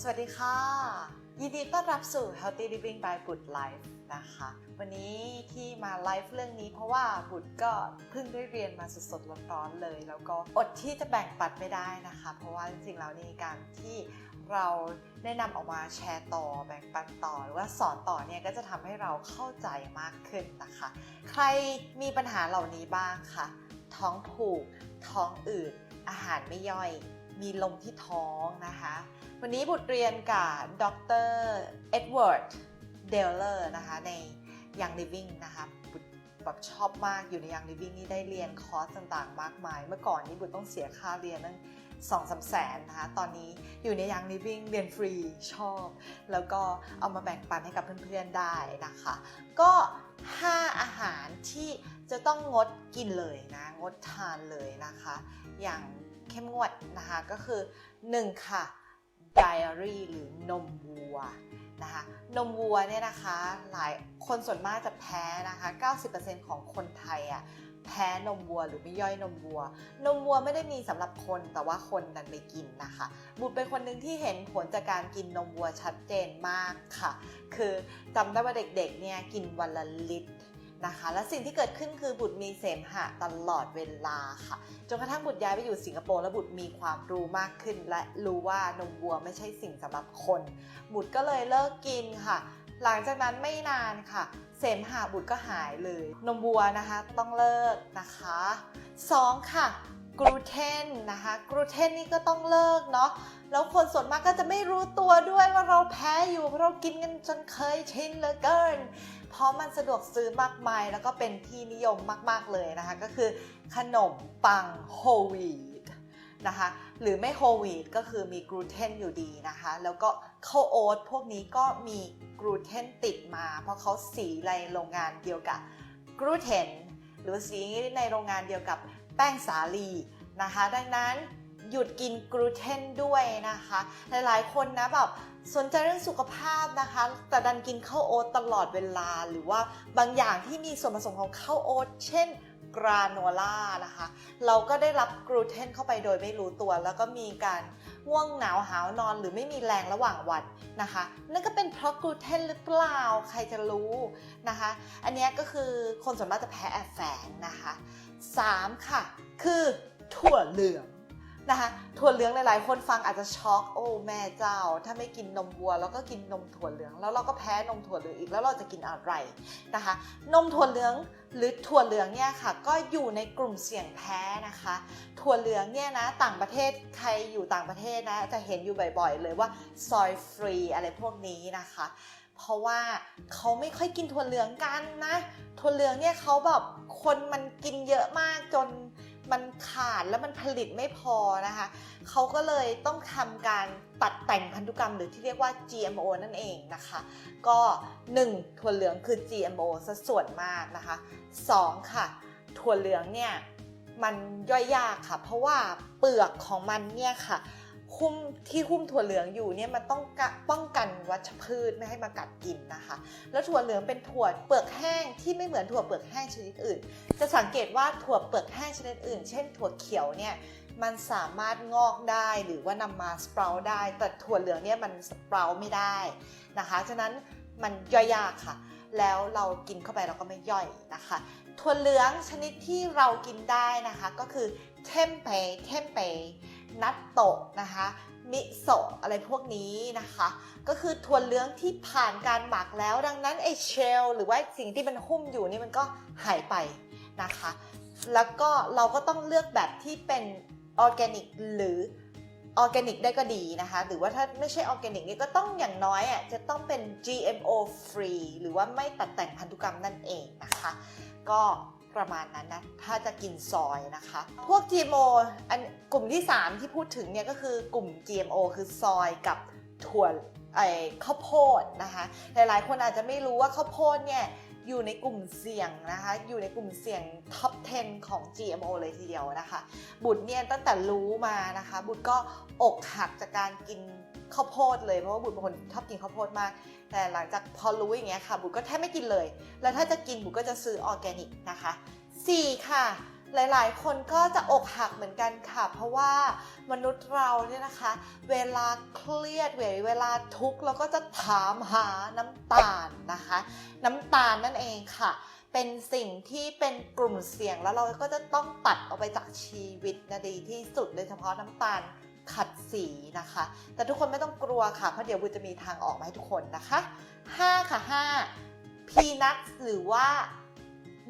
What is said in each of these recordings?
สวัสดีค่ะ ยินดีต้อนรับสู่ Healthy Living by บุตร Life นะคะ วันนี้ที่มาไลฟ์เรื่องนี้เพราะว่าบุตรก็เพิ่งได้เรียนมาสดๆร้อนๆเลย แล้วก็อดที่จะแบ่งปันไม่ได้นะคะ เพราะว่าจริงๆแล้วนี่การที่เราได้นำออกมาแชร์ต่อ แบ่งปันต่อ หรือว่าสอนต่อเนี่ยก็จะทำให้เราเข้าใจมากขึ้นนะคะ ใครมีปัญหาเหล่านี้บ้างคะท้องผูก ท้องอืดอาหารไม่ย่อย มีลมที่ท้องนะคะ วันนี้บุตรเรียนกับดรเอ็ดเวิร์ดเดลเลอร์นะคะใน Young Living นะคะบุตรแบบชอบมากอยู่ใน Young Living นี่ได้เรียนคอร์สต่างๆ มากมาย เมื่อก่อนนี้บุตรต้องเสียค่าเรียนตั้งสองสามแสนนะคะ ตอนนี้อยู่ใน Young Living เรียนฟรีชอบ แล้วก็เอามาแบ่งปันให้กับเพื่อนๆได้นะคะ ก็ 5 อาหารที่จะต้องงดกินเลยนะ งดทานเลยนะคะ อย่าง เข้มงวดนะคะ ก็คือ 1 ค่ะ diary หรือนมวัวนะคะนมวัวเนี่ยนะคะหลายคนส่วนมากจะแพ้นะคะ 90%ของคนไทยอะแพ้นมวัวหรือไม่ย่อยนมวัว นมวัวไม่ได้มีสำหรับคนแต่ว่าคนดันไปกินนะคะ บุตรเป็นคนหนึ่งที่เห็นผลจากการกินนมวัวชัดเจนมากค่ะ คือจำได้ว่าเด็กๆเนี่ยกินวันละลิตร นะคะ และสิ่งที่เกิดขึ้นคือบุตรมีเสมหะตลอดเวลาค่ะ จนกระทั่งบุตรย้ายไปอยู่สิงคโปร์แล้วบุตรมีความรู้มากขึ้น และรู้ว่านมวัวไม่ใช่สิ่งสำหรับคน บุตรก็เลยเลิกกินค่ะ หลังจากนั้นไม่นานค่ะ เสมหะบุตรก็หายเลย นมวัวนะคะต้องเลิกนะคะ 2 ค่ะกลูเตนนะคะกลูเตนนี่ก็ต้องเลิกเนาะแล้วคนส่วนมากก็จะไม่รู้ตัวด้วยว่าเราแพ้อยู่เพราะเรากินกันจนเคยชินเหลือเกิน เพราะมันสะดวกซื้อมากมาย แล้วก็เป็นที่นิยมมากๆเลยนะคะ ก็คือขนมปังโฮลวีตนะคะหรือไม่โฮลวีตก็คือมีกลูเตนอยู่ดีนะคะ แล้วก็ข้าวโอ๊ตพวกนี้ก็มีกลูเตนติดมา เพราะเขาสีในโรงงานเดียวกับกลูเตนหรือสีในโรงงานเดียวกับแป้งสาลีนะคะ ดังนั้น หยุดกินกลูเตนด้วยนะคะ หลายๆ คนนะแบบสนใจเรื่องสุขภาพนะคะ แต่ดันกินข้าวโอ๊ตตลอดเวลา หรือว่าบางอย่างที่มีส่วนผสมของข้าวโอ๊ตเช่นกราโนล่านะคะ เราก็ได้รับกลูเตนเข้าไปโดยไม่รู้ตัว แล้วก็มีการง่วงหนาวหาวนอนหรือไม่มีแรงระหว่างวันนะคะ นั่นก็เป็นเพราะกลูเตนหรือเปล่าใครจะรู้นะคะ อันนี้ก็คือคนส่วนมากจะแพ้แอบแฝงนะคะ 3 ค่ะ คือถั่วเหลือง นะคะถั่วเหลืองหลายๆ คนฟังอาจจะช็อกโอ้แม่เจ้า ถ้าไม่กินนมวัว แล้วก็กินนมถั่วเหลือง แล้วเราก็แพ้นมถั่วเหลืองอีกแล้วเราจะกินอะไรนะคะ นมถั่วเหลืองหรือถั่วเหลืองเนี่ยค่ะ ก็อยู่ในกลุ่มเสี่ยงแพ้นะคะ ถั่วเหลืองเนี่ยนะต่างประเทศใครอยู่ต่างประเทศนะจะเห็นอยู่บ่อยๆ เลยว่าซอยฟรีอะไรพวกนี้นะคะ เพราะว่าเขาไม่ค่อยกินถั่วเหลืองกันนะถั่วเหลืองเนี่ยเขาแบบคนมันกินเยอะมากจน มันขาดแล้วมันผลิตไม่พอนะคะเขาก็เลยต้องทำการตัดแต่งพันธุกรรมหรือที่เรียกว่า GMO นั่นเองนะคะ ก็ 1. ถั่วเหลืองคือ GMO สัดส่วนมากนะคะ 2. ค่ะ ถั่วเหลืองเนี่ยมันย่อยยากค่ะ เพราะว่าเปลือกของมันเนี่ยค่ะ หุ้มที่หุ้มถั่วเหลืองอยู่เนี่ยมันต้องป้องกันวัชพืชไม่ให้มากัดกินนะคะ แล้วถั่วเหลืองเป็นถั่วเปลือกแห้งที่ไม่เหมือนถั่วเปลือกแห้งชนิดอื่น จะสังเกตว่าถั่วเปลือกแห้งชนิดอื่น เช่น ถั่วเขียวเนี่ยมันสามารถงอกได้หรือว่านำมาสปราได้ แต่ถั่วเหลืองเนี่ยมันสปราไม่ได้นะคะฉะนั้นมันย่อยยากค่ะ แล้วเรากินเข้าไปเราก็ไม่ย่อยนะคะถั่วเหลืองชนิดที่เรากินได้นะคะก็คือเทมเปเทมเป นัตโตะนะคะมิโซะอะไรพวกนี้นะคะ ก็คือถั่วเหลืองที่ผ่านการหมักแล้ว ดังนั้นไอเชลหรือว่าสิ่งที่มันหุ้มอยู่นี่มันก็หายไปนะคะ แล้วก็เราก็ต้องเลือกแบบที่เป็นออร์แกนิกหรือออร์แกนิกได้ก็ดีนะคะ หรือว่าถ้าไม่ใช่ออร์แกนิกนี่ก็ต้องอย่างน้อยอะจะต้องเป็น GMO free หรือว่าไม่ตัดแต่งพันธุกรรมนั่นเองนะคะ ก็ ประมาณนั้นนะ ถ้าจะกินซอยนะคะ พวก GMO อันกลุ่มที่ 3 ที่พูดถึงเนี่ยก็คือกลุ่ม GMO คือซอยกับถั่วไอ้ข้าวโพดนะคะ หลายๆ คนอาจจะไม่รู้ว่าข้าวโพดเนี่ย อยู่ในกลุ่มเสี่ยงนะคะ อยู่ในกลุ่มเสี่ยงท็อป 10 ของ GMO เลยทีเดียวนะคะ บุตรเนี่ยตั้งแต่รู้มานะคะ บุตรก็อกหักจากการกินข้าวโพดเลยเพราะว่าบุตรเป็นคนชอบกินข้าวโพดมาก แต่หลังจากพอรู้อย่างเงี้ยค่ะ บุตรก็แทบไม่กินเลย แล้วถ้าจะกินบุตรก็จะซื้อออร์แกนิกนะคะ 4 ค่ะ หลายๆ คนก็จะอกหักเหมือนกันค่ะ เพราะว่ามนุษย์เราเนี่ยนะคะ เวลาเครียดเวลาทุกข์เราก็จะถามหาน้ำตาลนะคะ น้ำตาลนั่นเองค่ะ เป็นสิ่งที่เป็นกลุ่มเสี่ยงแล้วเราก็จะต้องตัดออกไปจากชีวิตนะดีที่สุดโดยเฉพาะน้ำตาลขัดสีนะคะ แต่ทุกคนไม่ต้องกลัวค่ะ เพราะเดี๋ยวบุญจะมีทางออกมาให้ทุกคนนะคะ 5 ค่ะ 5 พีนัทหรือว่า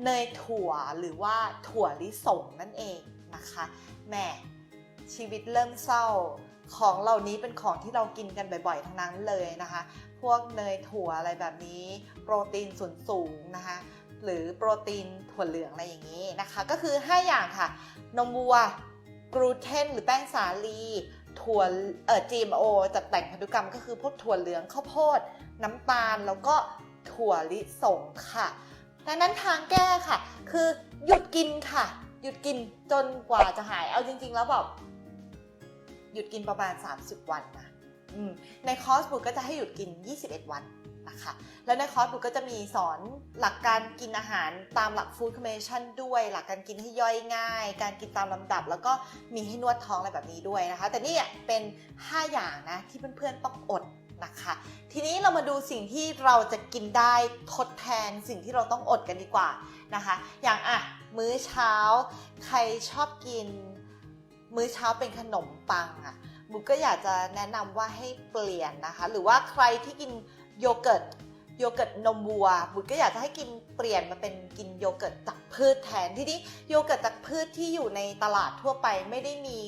เนยถั่วหรือว่าถั่วลิสงนั่นเองนะคะแหม่ชีวิตเริ่มเศร้าของเหล่านี้เป็นของที่เรากินกันบ่อยๆ ทั้งนั้นเลยนะคะ พวกเนยถั่วอะไรแบบนี้ โปรตีนส่วนสูงนะคะ หรือโปรตีนถั่วเหลืองอะไรอย่างนี้นะคะ ก็คือ 5 อย่างค่ะ นมวัว กลูเตนหรือแป้งสาลี ถั่วเอ่อ GMO จัดแต่งพันธุกรรมก็คือพวกถั่วเหลืองข้าวโพด น้ำตาลแล้วก็ถั่วลิสงค่ะ ดังนั้นทางแก้ค่ะ คือหยุดกินค่ะ หยุดกินจนกว่าจะหาย เอาจริง ๆ แล้วแบบหยุดกินประมาณ 30 วันนะในคอร์สบุกก็จะให้หยุดกิน 21 วันนะคะ แล้วในคอร์สบุกก็จะมีสอนหลักการกินอาหารตามหลักฟู้ดคอมเมชั่นด้วย หลักการกินให้ย่อยง่าย การกินตามลำดับ แล้วก็มีให้นวดท้องอะไรแบบนี้ด้วยนะคะ แต่นี่เป็น 5 อย่างนะที่เพื่อนๆต้องอด นะคะ ทีนี้เรามาดูสิ่งที่เราจะกินได้ทดแทนสิ่งที่เราต้องอดกันดีกว่านะคะ อย่างอะมื้อเช้า ใครชอบกิน มื้อเช้าเป็นขนมปังอะบุกก็อยากจะแนะนำว่าให้เปลี่ยนนะคะ หรือว่าใครที่กินโยเกิร์ตโยเกิร์ตนมวัว บุกก็อยากจะให้กินเปลี่ยนมาเป็นกินโยเกิร์ตจากพืชแทนที่นี้โยเกิร์ตจากพืชที่อยู่ในตลาดทั่วไปไม่ได้มี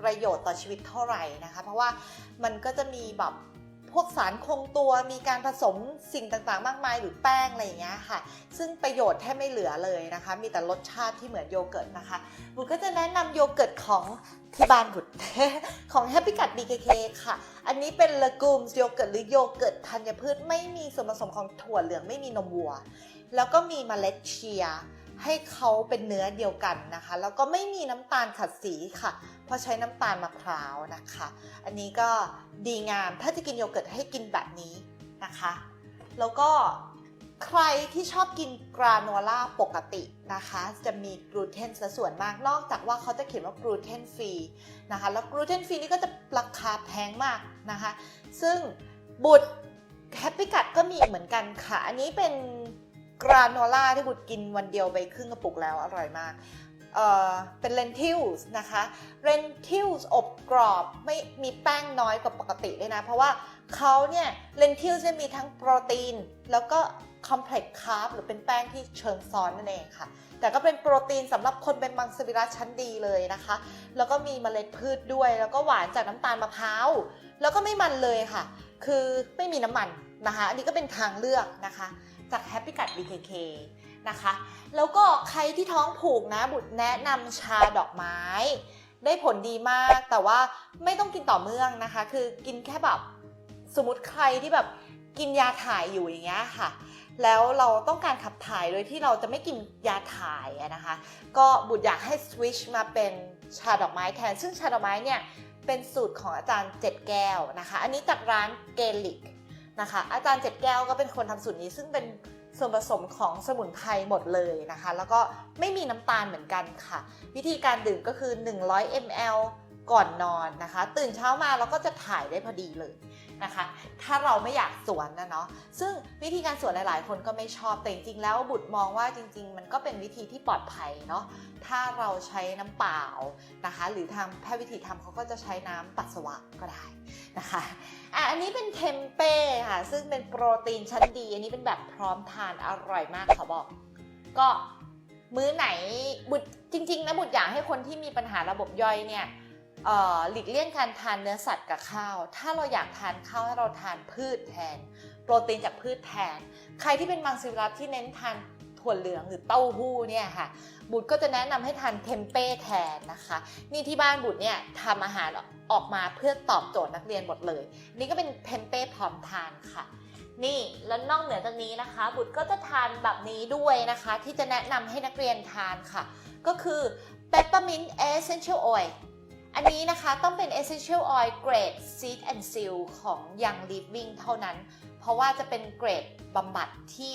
ประโยชน์ต่อชีวิตเท่าไหร่นะคะ เพราะว่ามันก็จะมีแบบ พวกสารคงตัวมีการผสมสิ่งต่างๆ มากมายหรือแป้งอะไรอย่างเงี้ยค่ะ ซึ่งประโยชน์แทบไม่เหลือเลยนะคะ มีแต่รสชาติที่เหมือนโยเกิร์ตนะคะบุญก็จะแนะนำโยเกิร์ตของที่บ้านบุญของ Happy Cut BKK ค่ะ อันนี้เป็นเลกูมโยเกิร์ตหรือโยเกิร์ตธัญพืชไม่มีส่วนผสมของถั่วเหลืองไม่มีนมวัว แล้วก็มีเมล็ดเชียร์ ให้เขาเป็นเนื้อเดียวกันนะคะ แล้วก็ไม่มีน้ำตาลขัดสีค่ะ เพราะใช้น้ำตาลมะพร้าวนะคะ อันนี้ก็ดีงามถ้าจะกินโยเกิร์ตให้กินแบบนี้นะคะ แล้วก็ใครที่ชอบกินกราโนล่าปกตินะคะ จะมีกลูเตนซะส่วนมากนอกจากว่าเขาจะเขียนว่ากลูเตนฟรีนะคะ แล้วกลูเตนฟรีนี่ก็จะราคาแพงมากนะคะ ซึ่งบุตรแฮปปี้กัดก็มีเหมือนกันค่ะ อันนี้เป็น กราโนล่าที่บุตรกินวันเดียวไปครึ่งกระปุกแล้วอร่อยมากเอ่อเป็นเลนทิลส์นะคะเลนทิลส์อบกรอบไม่มีแป้งน้อยกว่าปกติด้วยนะ เพราะว่าเขาเนี่ยเลนทิลส์จะมีทั้งโปรตีน แล้วก็คอมเพล็กซ์คาร์บหรือเป็นแป้งที่เชิงซ้อนนั่นเองค่ะ แต่ก็เป็นโปรตีนสำหรับคนเป็นมังสวิรัตชั้นดีเลยนะคะ แล้วก็มีเมล็ดพืชด้วย แล้วก็หวานจากน้ำตาลมะพร้าว แล้วก็ไม่มันเลยค่ะ คือไม่มีน้ำมันนะคะ อันนี้ก็เป็นทางเลือกนะคะ จาก Happy Cut BKK นะคะ แล้วก็ใครที่ท้องผูกนะบุตรแนะนำชาดอกไม้ ได้ผลดีมาก แต่ว่าไม่ต้องกินต่อเนื่องนะคะ คือกินแค่แบบสมมติใครที่แบบกินยาถ่ายอยู่อย่างเงี้ยค่ะ แล้วเราต้องการขับถ่ายโดยที่เราจะไม่กินยาถ่ายนะคะ ก็บุตรอยากให้สวิชมาเป็นชาดอกไม้แทน ซึ่งชาดอกไม้เนี่ยเป็นสูตรของอาจารย์เจ็ดแก้วนะคะ อันนี้จากร้านเกลิก นะคะ อาจารย์เจ็ดแก้วก็เป็นคนทำสูตรนี้ ซึ่งเป็นส่วนผสมของสมุนไพรหมดเลยนะคะ แล้วก็ไม่มีน้ำตาลเหมือนกันค่ะ วิธีการดื่มก็คือ 100 ml ก่อนนอนนะคะ ตื่นเช้ามาเราก็จะถ่ายได้พอดีเลย นะคะ ถ้าเราไม่อยากสวนนะเนาะซึ่งวิธีการสวนหลาย ๆ คนก็ไม่ชอบแต่จริงๆแล้วบุตรมองว่าจริง ๆ มันก็เป็นวิธีที่ปลอดภัยเนาะถ้าเราใช้น้ำเปล่านะคะ หรือทางแพทย์วิธีทำเขาก็จะใช้น้ำปัสสาวะก็ได้นะคะอะอันนี้เป็นเทมเป้ค่ะซึ่งเป็นโปรตีนชั้นดี อันนี้เป็นแบบพร้อมทานอร่อยมากขอบอก ก็มื้อไหนบุตรจริง ๆ นะบุตรอยากให้คนที่มีปัญหาระบบย่อยเนี่ย หลีกเลี่ยงการทานเนื้อสัตว์กับข้าว ถ้าเราอยากทานข้าวให้เราทานพืชแทน โปรตีนจากพืชแทน ใครที่เป็นมังสวิรัตที่เน้นทานถั่วเหลืองหรือเต้าหู้เนี่ยค่ะ บุตรก็จะแนะนำให้ทานเทมเป้แทนนะคะ นี่ที่บ้านบุตรเนี่ยทำอาหารออกมาเพื่อตอบโจทย์นักเรียนหมดเลย นี่ก็เป็นเทมเป้พร้อมทานค่ะ นี่แล้วนอกเหนือจากนี้นะคะ บุตรก็จะทานแบบนี้ด้วยนะคะ ที่จะแนะนำให้นักเรียนทานค่ะ ก็คือ peppermint essential oil อันนี้ อันนี้นะคะต้องเป็น essential oil เกรด seed and seal ของ Young Living เท่านั้น เพราะว่าจะเป็นเกรดบำบัดที่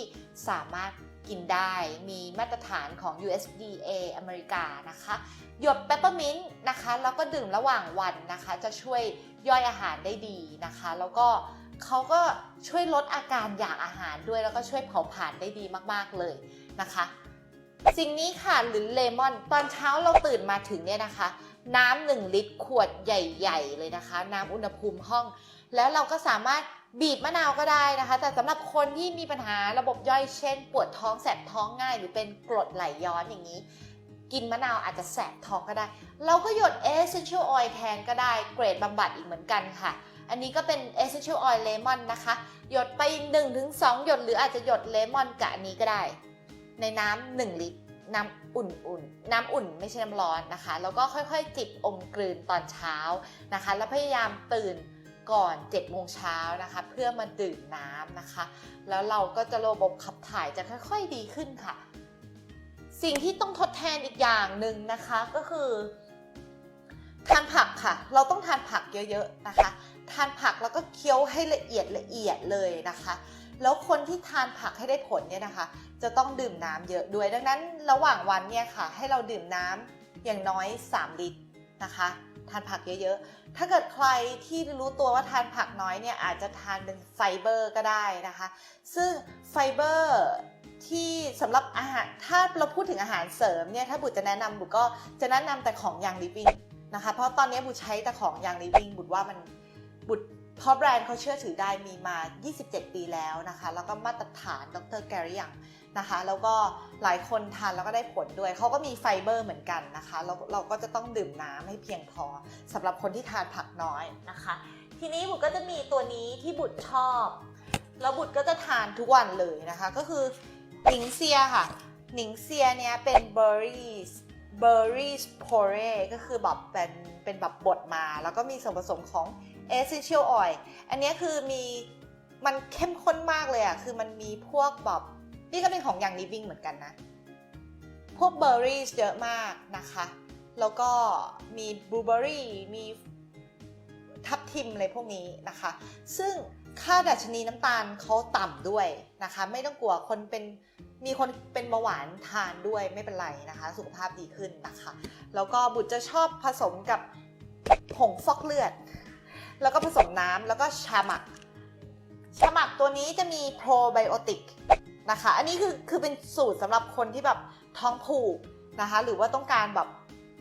สามารถกินได้มีมาตรฐานของ USDA อเมริกานะคะ หยดเปปเปอร์มินต์นะคะ แล้วก็ดื่มระหว่างวันนะคะ จะช่วยย่อยอาหารได้ดีนะคะ แล้วก็เขาก็ช่วยลดอาการอยากอาหารด้วย แล้วก็ช่วยเผาผลาญได้ดีมากๆเลยนะคะ สิ่งนี้ค่ะหรือเลมอน ตอนเช้าเราตื่นมาถึงเนี่ยนะคะ น้ำหนึ่งลิตรขวดใหญ่ ๆ เลยนะคะ น้ำอุณหภูมิห้อง แล้วเราก็สามารถบีบมะนาวก็ได้นะคะ แต่สำหรับคนที่มีปัญหาระบบย่อยเช่น ปวดท้องแสบท้องง่าย หรือเป็นกรดไหลย้อนอย่างนี้ กินมะนาวอาจจะแสบท้องก็ได้ เราก็หยด essential oil แทนก็ได้เกรดบำบัดอีกเหมือนกันค่ะ อันนี้ก็เป็น essential oil lemon นะคะ หยดไป 1-2 หยดหรืออาจจะหยดเลมอนกับอันนี้ก็ได้ ในน้ำ1ลิตร น้ำอุ่นๆ น้ำอุ่นไม่ใช่น้ำร้อนนะคะ แล้วก็ค่อยๆ จิบอมกลืนตอนเช้านะคะ แล้วพยายามตื่นก่อน7โมงเช้านะคะ เพื่อมาดื่มน้ำนะคะ แล้วเราก็จะระบบขับถ่ายจะค่อยๆดีขึ้นค่ะ สิ่งที่ต้องทดแทนอีกอย่างหนึ่งนะคะก็คือทานผักค่ะ เราต้องทานผักเยอะๆนะคะ ทานผักแล้วก็เคี้ยวให้ละเอียดละเอียดเลยนะคะ แล้วคนที่ทานผักให้ได้ผลเนี่ยนะคะ จะต้องดื่มน้ำเยอะด้วย ดังนั้นระหว่างวันเนี่ยค่ะ ให้เราดื่มน้ำอย่างน้อย 3 ลิตรนะคะ ทานผักเยอะๆ ถ้าเกิดใครที่รู้ตัวว่าทานผักน้อยเนี่ยอาจจะทานเป็นไฟเบอร์ก็ได้นะคะ ซึ่งไฟเบอร์ที่สำหรับอาหารถ้าเราพูดถึงอาหารเสริมเนี่ยถ้าบุตรจะแนะนำบุตรก็จะแนะนำแต่ของยังลิฟวิ่งนะคะ เพราะตอนนี้บุตรใช้แต่ของยังลิฟวิ่งบุตรว่ามันบุตร เพราะแบรนด์เขาเชื่อถือได้มีมา 27 ปีแล้วนะคะ แล้วก็มาตรฐานดรแกรี่ยังนะคะ แล้วก็หลายคนทานแล้วก็ได้ผลด้วย เขาก็มีไฟเบอร์เหมือนกันนะคะแล้วเราก็จะต้องดื่มน้ำให้เพียงพอสำหรับคนที่ทานผักน้อยนะคะ ทีนี้บุตรก็จะมีตัวนี้ที่บุตรชอบ แล้วบุตรก็จะทานทุกวันเลยนะคะ ก็คือหนิงเซียค่ะหนิงเซียเนี่ยเป็นเบอร์รี่เบอร์รี่สโพเรก็คือแบบเป็นเป็นแบบบดมา แล้วก็มีส่วนผสมของ essential oil อันนี้คือมีมันเข้มข้นมากเลยอะคือมันมีพวกแบบนี่ก็เป็นของอย่าง living เหมือนกันนะ พวกเบอร์รี่เยอะมากนะคะ แล้วก็มีบลูเบอร์รี่มีทับทิมอะไรพวกนี้นะคะ ซึ่งค่าดัชนีน้ำตาลเขาต่ำด้วยนะคะ ไม่ต้องกลัวคนเป็นมีคนเป็นเบาหวานทานด้วยไม่เป็นไรนะคะ สุขภาพดีขึ้นนะคะ แล้วก็บุตรจะชอบผสมกับผงฟอกเลือด แล้วก็ผสมน้ำแล้วก็ชาหมัก ชาหมักตัวนี้จะมีโปรไบโอติกนะคะ อันนี้คือคือเป็นสูตรสำหรับคนที่แบบท้องผูกนะคะ หรือว่าต้องการแบบ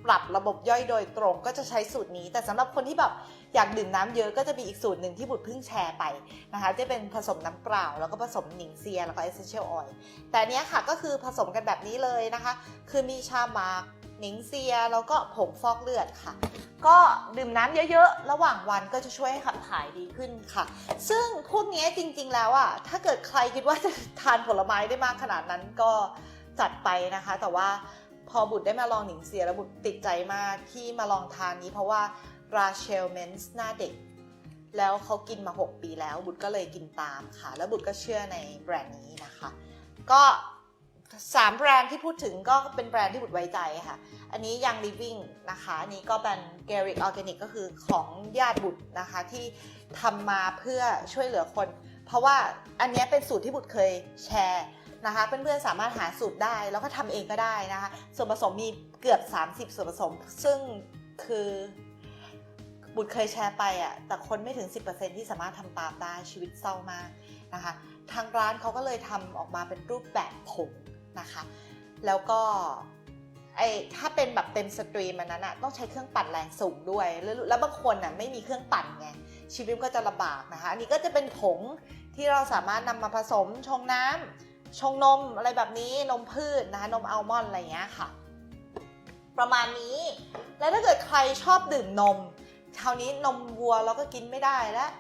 ปรับระบบย่อยโดยตรงก็จะใช้สูตรนี้ แต่สำหรับคนที่แบบอยากดื่มน้ำเยอะก็จะมีอีกสูตรหนึ่งที่บุตรเพิ่งแชร์ไปนะคะ จะเป็นผสมน้ำเปล่า แล้วก็ผสมหนิงเซีย แล้วก็เอเซนเชียลออยล์แต่เนี้ยค่ะก็คือผสมกันแบบนี้เลยนะคะ คือมีชาหมัก หนิงเซียแล้วก็ผงฟอกเลือดค่ะ ก็ดื่มน้ำเยอะๆ ระหว่างวันก็จะช่วยให้ขับถ่ายดีขึ้นค่ะ ซึ่งพวกนี้จริงๆแล้วอะถ้าเกิดใครคิดว่าจะทานผลไม้ได้มากขนาดนั้นก็จัดไปนะคะ แต่ว่าพอบุตรได้มาลองหนิงเซียแล้วบุตรติดใจมากที่มาลองทานนี้เพราะว่าราเชลเมนส์หน้าเด็ก แล้วเขากินมา 6 ปีแล้วบุตรก็เลยกินตามค่ะ แล้วบุตรก็เชื่อในแบรนด์นี้นะคะ ก็ สามแบรนด์ที่พูดถึงก็เป็นแบรนด์ที่บุตรไว้ใจค่ะ อันนี้ยัง living นะคะอันนี้ก็เป็น g a r i c Organic ก็คือของญาติบุตรนะคะที่ทำมาเพื่อช่วยเหลือคน เพราะว่าอันนี้เป็นสูตรที่บุตรเคยแชร์นะคะเพื่อนๆสามารถหาสูตรได้แล้วก็ทำเองก็ได้นะคะ ส่วนผสมมีเกือบ 30 ส่วนผสม ซึ่งคือบุตรเคยแชร์ไปอะ่ะแต่คนไม่ถึง 10%ที่สามารถทำตามได้ชีวิตเศร้ามากนะคะ ทางร้านเขาก็เลยทำออกมาเป็นรูปแบบผง นะคะ แล้วก็ไอ้ถ้าเป็นแบบเต็มสตรีมอันนั้นอะต้องใช้เครื่องปั่นแรงสูงด้วยแล้วแล้วบางคนอะไม่มีเครื่องปั่นไงชีวิตก็จะลำบากนะคะ อันนี้ก็จะเป็นผงที่เราสามารถนำมาผสมชงน้ำชงนมอะไรแบบนี้นมพืชนะคะนมอัลมอนด์อะไรเงี้ยค่ะ ประมาณนี้ แล้วถ้าเกิดใครชอบดื่มนมคราวนี้นมวัวเราก็กินไม่ได้แล้ว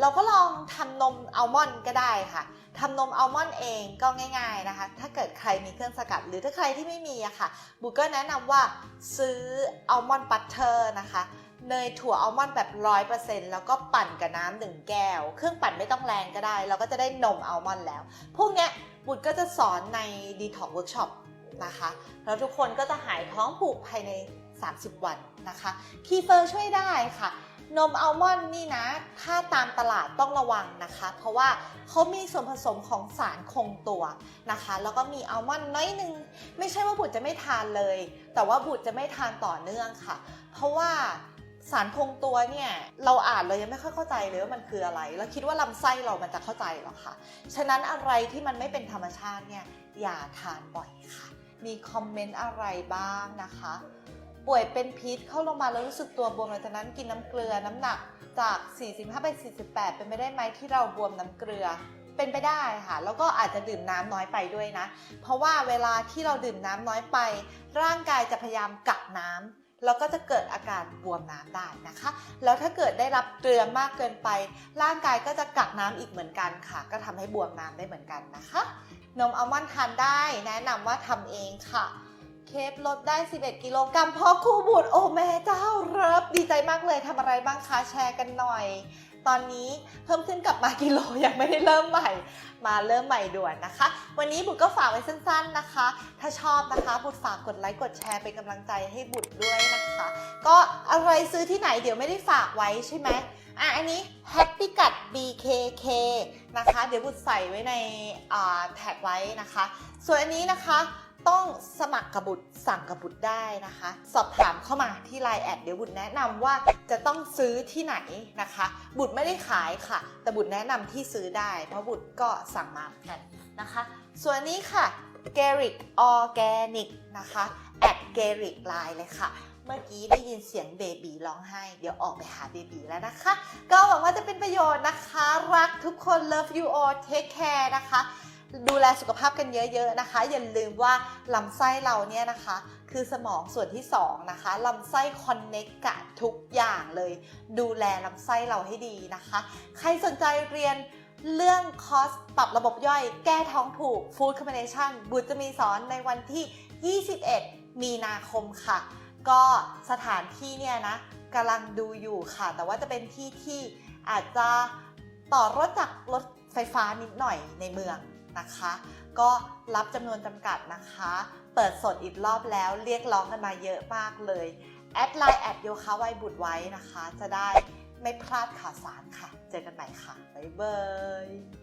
เราก็ลองทำนมอัลมอนด์ก็ได้ค่ะทำนมอัลมอนด์เองก็ง่าย ๆนะคะ ถ้าเกิดใครมีเครื่องสกัด หรือถ้าใครที่ไม่มีอะค่ะบุกก็แนะนำว่าซื้ออัลมอนด์บัตเตอร์นะคะเนยถั่วอัลมอนด์แบบร้อยเปอร์เซ็นต์แล้วก็ปั่นกับน้ำหนึ่งแก้ว เครื่องปั่นไม่ต้องแรงก็ได้ เราก็จะได้นมอัลมอนด์แล้ว พวกเนี้ยบุตรก็จะสอนใน Detox Workshop นะคะ แล้วทุกคนก็จะหายท้องผูกภายใน 30 วันนะคะ คีเฟอร์ช่วยได้ค่ะ นมอัลมอนด์นี่นะ ถ้าตามตลาดต้องระวังนะคะ เพราะว่าเขามีส่วนผสมของสารคงตัวนะคะ แล้วก็มีอัลมอนด์น้อยหนึง ไม่ใช่ว่าบุตรจะไม่ทานเลย แต่ว่าบุตรจะไม่ทานต่อเนื่องค่ะ เพราะว่าสารคงตัวเนี่ยเราอ่านเรายังไม่ค่อยเข้าใจเลยว่ามันคืออะไรแล้วคิดว่าลำไส้เรามันจะเข้าใจหรอคะฉะนั้นอะไรที่มันไม่เป็นธรรมชาติเนี่ยอย่าทานบ่อยค่ะ มีคอมเมนต์อะไรบ้างนะคะ ป่วยเป็นพิษเข้าโรงพยาบาลแล้วรู้สึกตัวบวมหลังจากนั้นกินน้ำเกลือน้ำหนักจาก 45เป็น48 เป็นไปได้ไหมที่เราบวมน้ำเกลือเป็นไปได้ค่ะ แล้วก็อาจจะดื่มน้ำน้อยไปด้วยนะ เพราะว่าเวลาที่เราดื่มน้ำน้อยไป ร่างกายจะพยายามกักน้ำแล้วก็จะเกิดอาการบวมน้ำได้นะคะ แล้วถ้าเกิดได้รับเกลือมากเกินไป ร่างกายก็จะกักน้ำอีกเหมือนกันค่ะ ก็ทำให้บวมน้ำได้เหมือนกันนะคะ นมอัลมอนด์ทานได้ แนะนำว่าทำเองค่ะ เคฟลดได้ 11 กิโลกรัมเพราะครูบุตรโอ้แม่เจ้ารับดีใจมากเลยทำอะไรบ้างคะแชร์กันหน่อย ตอนนี้เพิ่มขึ้นกลับมากิโลยังไม่ได้เริ่มใหม่ มาเริ่มใหม่ด่วนนะคะ วันนี้บุตรก็ฝากไว้สั้น ๆนะคะ ถ้าชอบนะคะบุตรฝากกดไลค์กดแชร์เป็นกำลังใจให้บุตรด้วยนะคะ ก็อะไรซื้อที่ไหนเดี๋ยวไม่ได้ฝากไว้ใช่ไหมอะอันนี้แฮปปี้กัด BKK นะคะ เดี๋ยวบุตรใส่ไว้ในแท็กไว้นะคะ ส่วนอันนี้นะคะ ต้องสมัครกับบุตรสั่งกับบุตรได้นะคะ สอบถามเข้ามาที่ Line แอดเดี๋ยวบุตรแนะนำว่าจะต้องซื้อที่ไหนนะคะ บุตรไม่ได้ขายค่ะ แต่บุตรแนะนำที่ซื้อได้ เพราะบุตรก็สั่งมาเหมือนกันนะคะ ส่วนนี้ค่ะ g e r i c Organic นะคะแอด g e r i c Line เลยค่ะเมื่อกี้ได้ยินเสียงเบบีร้องไห้ เดี๋ยวออกไปหาเบบีแล้วนะคะ ก็หวังว่าจะเป็นประโยชน์นะคะ รักทุกคน love you all take care นะคะ ดูแลสุขภาพกันเยอะๆนะคะ อย่าลืมว่าลำไส้เราเนี่ยนะคะ คือสมองส่วนที่2นะคะลำไส้คอนเน็กกับทุกอย่างเลย ดูแลลำไส้เราให้ดีนะคะ ใครสนใจเรียนเรื่องคอสปรับระบบย่อย แก้ท้องผูก Food Combination บุตรจะมีสอนในวันที่ 21 มีนาคมค่ะ ก็สถานที่เนี่ยนะกำลังดูอยู่ค่ะ แต่ว่าจะเป็นที่ที่อาจจะต่อรถจากรถไฟฟ้านิดหน่อยในเมือง นะคะ ก็รับจำนวนจำกัดนะคะ เปิดสดอีกรอบแล้วเรียกร้องกันมาเยอะมากเลย แอดไลน์แอดโยคะไวยบุตรไว้นะคะ จะได้ไม่พลาดข่าวสารค่ะ เจอกันใหม่ค่ะ บ๊ายบาย